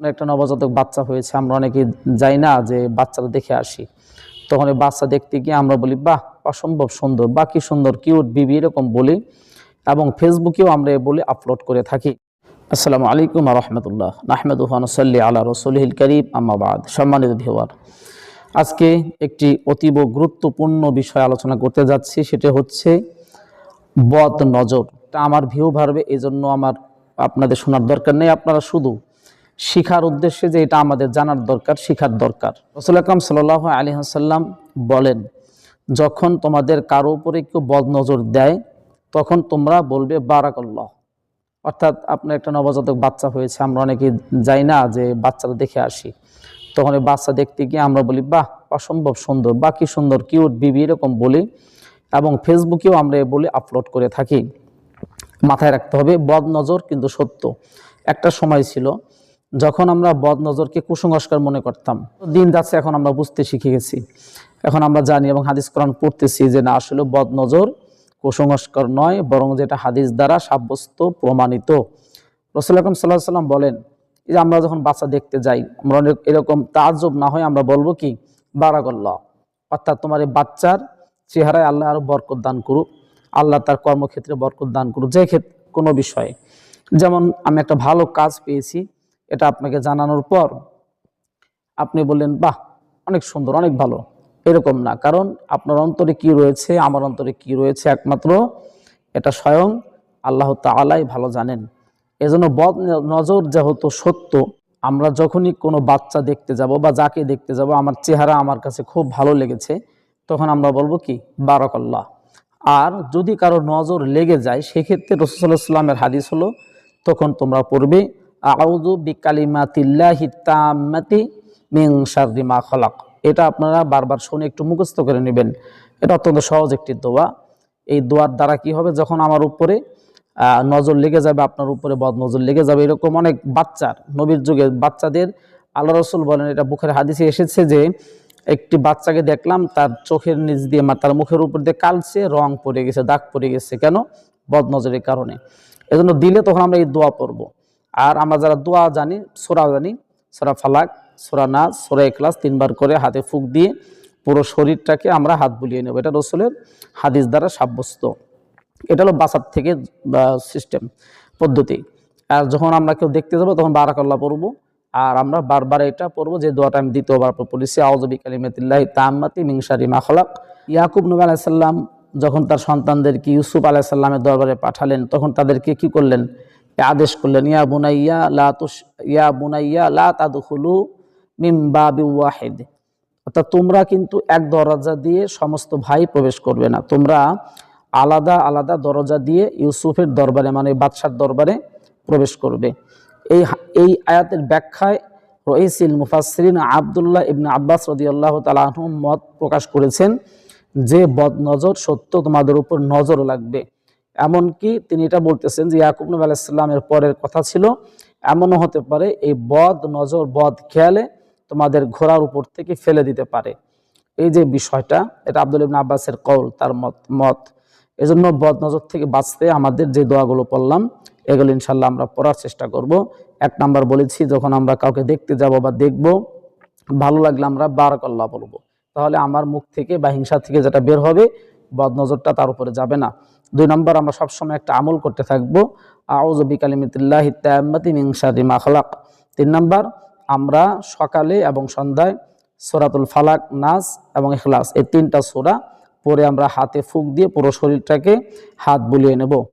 একটা নবজাতক বাচ্চা হয়েছে, আমরা অনেকে যাই না যে বাচ্চাটা দেখে আসি। তখন এই বাচ্চা দেখতে গিয়ে আমরা বলি, বাহ, অসম্ভব সুন্দর বা কি সুন্দর কিউট বিবি, এরকম বলি এবং ফেসবুকেও আমরা এ বলে আপলোড করে থাকি। আসসালামু আলাইকুম রহমতুল্লাহ নাহমেদুহানসল্লি আল্লাহ রসুলহিল করিম আম্মাবাদ সম্মানিত ভিওয়ার আজকে একটি অতীব গুরুত্বপূর্ণ বিষয় আলোচনা করতে যাচ্ছি, সেটা হচ্ছে বদ নজর। তা আমার ভিউ ভারবে এই জন্য আমার আপনাদের শোনার দরকার নেই, আপনারা শুধু শিখার উদ্দেশ্যে যে এটা আমাদের জানার দরকার, শিখার দরকার। রসুল আকরাম সাল আলী হাসাল্লাম বলেন, যখন তোমাদের কারও উপরে কেউ বদ নজর দেয়, তখন তোমরা বলবে, বারাকাল্লাহ। অর্থাৎ আপনার একটা নবজাতক বাচ্চা হয়েছে, আমরা অনেকে যাই না যে বাচ্চাটা দেখে আসি। তখন এই বাচ্চা দেখতে গিয়ে আমরা বলি, বাহ, অসম্ভব সুন্দর বা কি সুন্দর, কিউট বিবি, এরকম বলি। এবং ফেসবুকেও আমরা এ বলে আপলোড করে থাকি। মাথায় রাখতে হবে বদ নজর কিন্তু সত্য। একটা সময় ছিল যখন আমরা বদ নজরকে কুসংস্কার মনে করতাম, দিন যাচ্ছে, এখন আমরা বুঝতে শিখে গেছি। এখন আমরা জানি এবং হাদিস কোরআন পড়তেছি যে না, আসলে বদ নজর কুসংস্কার নয়, বরং যেটা হাদিস দ্বারা সাব্যস্ত, প্রমাণিত। রসুল আকরম সাল্লাহ সাল্লাম বলেন যে আমরা যখন বাচ্চা দেখতে যাই, আমরা অনেক এরকম তাজব না হয় আমরা বলব কি? বারাগল্লাহ অর্থাৎ তোমার এই বাচ্চার চেহারায় আল্লাহ আরও বরকত দান করুক, আল্লাহ তার কর্মক্ষেত্রে বরকত দান করুক, যে ক্ষেত্রে কোনো বিষয়ে। যেমন আমি একটা ভালো কাজ পেয়েছি এটা আপনাকে জানানোর পর আপনি বললেন, বাহ, অনেক সুন্দর, অনেক ভালো। এরকম না, কারণ আপনার অন্তরে কি রয়েছে, আমার অন্তরে কি রয়েছে একমাত্র এটা স্বয়ং আল্লাহ তালাই ভালো জানেন। এজন্য বদ নজর যেহেতু সত্য, আমরা যখনই কোনো বাচ্চা দেখতে যাব বা যাকে দেখতে যাব, আমার চেহারা আমার কাছে খুব ভালো লেগেছে, তখন আমরা বলব কি, বারাকাল্লাহ। আর যদি কারও নজর লেগে যায়, সেক্ষেত্রে রসুল্লাহ সাল্লামের হাদিস হলো, তখন তোমরা পড়বে আউদু বিকালিমাতিল্লাহি তাম্মাতি মিং শাররি মা খলাক। এটা আপনারা বারবার শুনে একটু মুখস্থ করে নেবেন। এটা অত্যন্ত সহজ একটি দোয়া। এই দোয়ার দ্বারা কি হবে? যখন আমার উপরে নজর লেগে যাবে, আপনার উপরে বদ নজর লেগে যাবে, এরকম অনেক বাচ্চার, নবীর যুগে বাচ্চাদের, আল্লাহ রসুল বলেন, এটা বুখের হাদিসে এসেছে যে, একটি বাচ্চাকে দেখলাম, তার চোখের নিচ দিয়ে বা তার মুখের উপর দিয়ে কালছে, রং পড়ে গেছে, দাগ পড়ে গেছে। কেন? বদ নজরের কারণে। এজন্য দিলে তখন আমরা এই দোয়া পড়ব। আর আমরা যারা দোয়া জানি, সোরা জানি, সোরা ফালাক, সোরা নাচ সোরা এক্লাস তিনবার করে হাতে ফুক দিয়ে পুরো শরীরটাকে আমরা হাত বুলিয়ে নেব। এটা রসুলের হাদিস দ্বারা সাব্যস্ত। এটা হলো বাসার থেকে সিস্টেম পদ্ধতি। আর যখন আমরা কেউ দেখতে যাব, তখন বারাকাল্লাহ পড়ব। আর আমরা বারবার এটা পড়ব যে দোয়াটা আমি দ্বিতীয়বার পড়েছি আউজবি কালিমাতিল্লাহ তাম্মাতি মিংসারি মাখলাক ইয়াকুব নবী আলাইসাল্লাম যখন তার সন্তানদেরকে ইউসুফ আলাইসাল্লামের দরবারে পাঠালেন, তখন তাদেরকে কি করলেন? আদেশ করলেন, ইয়া বুনাইয়া লা তুস ইয়া বুনাইয়া লা তাদখুলু মিম বাবি ওয়াহিদ। অর্থাৎ তোমরা কিন্তু এক দরজা দিয়ে সমস্ত ভাই প্রবেশ করবে না। তোমরা আলাদা আলাদা দরজা দিয়ে ইউসুফের দরবারে মানে বাদশার দরবারে প্রবেশ করবে। এই এই আয়াতের ব্যাখ্যায় রইসিল মুফাসরিন আবদুল্লাহ ইবনে আব্বাস রদিয়াল্লাহ তালাহ মত প্রকাশ করেছেন যে বদ নজর সত্য তোমাদের উপর নজর লাগবে। এমনকি তিনি এটা বলতেছেন যে ইয়াকুব নবী আলাইসাল্লামের পরের কথা ছিল, এমনও হতে পারে এই বদ নজর, বদ খেয়ালে তোমাদের ঘোড়ার উপর থেকে ফেলে দিতে পারে। এই যে বিষয়টা, এটা আব্দুল ইবনে আব্বাসের কৌল তার মত মত। এজন্য বদ নজর থেকে বাঁচতে আমাদের যে দোয়াগুলো পড়লাম, এগুলো ইনশাল্লাহ আমরা পড়ার চেষ্টা করব। এক নাম্বার বলেছি, যখন আমরা কাউকে দেখতে যাব বা দেখব, ভালো লাগলে আমরা বারাকাল্লাহ বলব। তাহলে আমার মুখ থেকে বা হিংসা থেকে যেটা বের হবে, বদ নজরটা তার উপরে যাবে না। দুই নম্বর, আমরা সবসময় একটা আমল করতে থাকব। আউজ বিকালিমিতুল্লাহ তাম্মাতি মিংসারি মাখলাক তিন নম্বর, আমরা সকালে এবং সন্ধ্যায় সোরাতুল ফালাক, নাস এবং এখলাস এই তিনটা সোরা পরে আমরা হাতে ফুক দিয়ে পুরো শরীরটাকে হাত বুলিয়ে নেব।